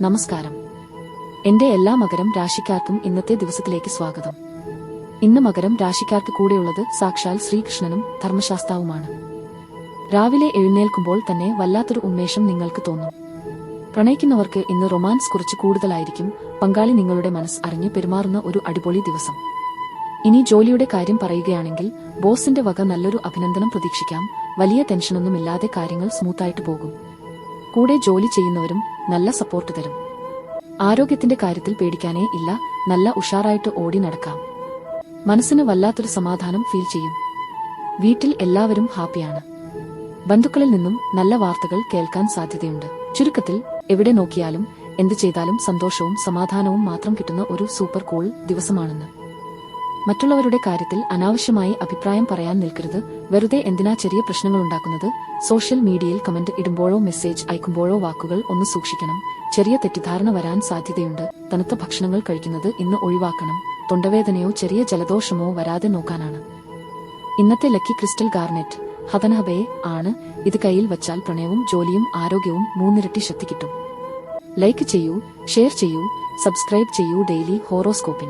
നമസ്കാരം. എന്റെ എല്ലാ മകരം രാശിക്കാർക്കും ഇന്നത്തെ ദിവസത്തിലേക്ക് സ്വാഗതം. ഇന്ന് മകരം രാശിക്കാർക്ക് കൂടെയുള്ളത് സാക്ഷാൽ ശ്രീകൃഷ്ണനും ധർമ്മശാസ്താവുമാണ്. രാവിലെ എഴുന്നേൽക്കുമ്പോൾ തന്നെ വല്ലാത്തൊരു ഉന്മേഷം നിങ്ങൾക്ക് തോന്നും. പ്രണയിക്കുന്നവർക്ക് ഇന്ന് റൊമാൻസ് കുറച്ച് കൂടുതലായിരിക്കും പങ്കാളി നിങ്ങളുടെ മനസ്സ് അറിഞ്ഞ് പെരുമാറുന്ന ഒരു അടിപൊളി ദിവസം. ഇനി ജോലിയുടെ കാര്യം പറയുകയാണെങ്കിൽ ബോസിന്റെ വക നല്ലൊരു അഭിനന്ദനം പ്രതീക്ഷിക്കാം വലിയ ടെൻഷനൊന്നുമില്ലാതെ കാര്യങ്ങൾ സ്മൂത്തായിട്ട് പോകും. കൂടെ ജോലി ചെയ്യുന്നവരും നല്ല സപ്പോർട്ട് തരും. ആരോഗ്യത്തിന്റെ കാര്യത്തിൽ പേടിക്കാനേ ഇല്ല നല്ല ഉഷാറായിട്ട് ഓടി നടക്കാം. മനസ്സിന് വല്ലാത്തൊരു സമാധാനം ഫീൽ ചെയ്യും. വീട്ടിൽ എല്ലാവരും ഹാപ്പിയാണ്. ബന്ധുക്കളിൽ നിന്നും നല്ല വാർത്തകൾ കേൾക്കാൻ സാധ്യതയുണ്ട്. ചുരുക്കത്തിൽ എവിടെ നോക്കിയാലും എന്ത് ചെയ്താലും സന്തോഷവും സമാധാനവും മാത്രം കിട്ടുന്ന ഒരു സൂപ്പർ കൂൾ ദിവസമാണെന്ന്. മറ്റുള്ളവരുടെ കാര്യത്തിൽ അനാവശ്യമായി അഭിപ്രായം പറയാൻ നിൽക്കരുത്. വെറുതെ എന്തിനാ ചെറിയ പ്രശ്നങ്ങൾ ഉണ്ടാക്കുന്നത്? സോഷ്യൽ മീഡിയയിൽ കമന്റ് ഇടുമ്പോഴോ മെസ്സേജ് അയക്കുമ്പോഴോ വാക്കുകൾ ഒന്ന് സൂക്ഷിക്കണം. ചെറിയ തെറ്റിദ്ധാരണ വരാൻ സാധ്യതയുണ്ട്. തണുത്ത ഭക്ഷണങ്ങൾ കഴിക്കുന്നത് ഇന്ന് ഒഴിവാക്കണം. തൊണ്ടവേദനയോ ചെറിയ ജലദോഷമോ വരാതെ നോക്കാനാണ്. ഇന്നത്തെ ലക്കി ക്രിസ്റ്റൽ ഗാർനെറ്റ് ഹതനഹബയെ ആണ് ഇത് കയ്യിൽ വച്ചാൽ പ്രണയവും ജോലിയും ആരോഗ്യവും മൂന്നിരട്ടി ശക്തി കിട്ടും. ലൈക്ക് ചെയ്യൂ ഷെയർ ചെയ്യൂ സബ്സ്ക്രൈബ് ചെയ്യൂ ഡെയിലി ഹോറോസ്കോപ്പിന്.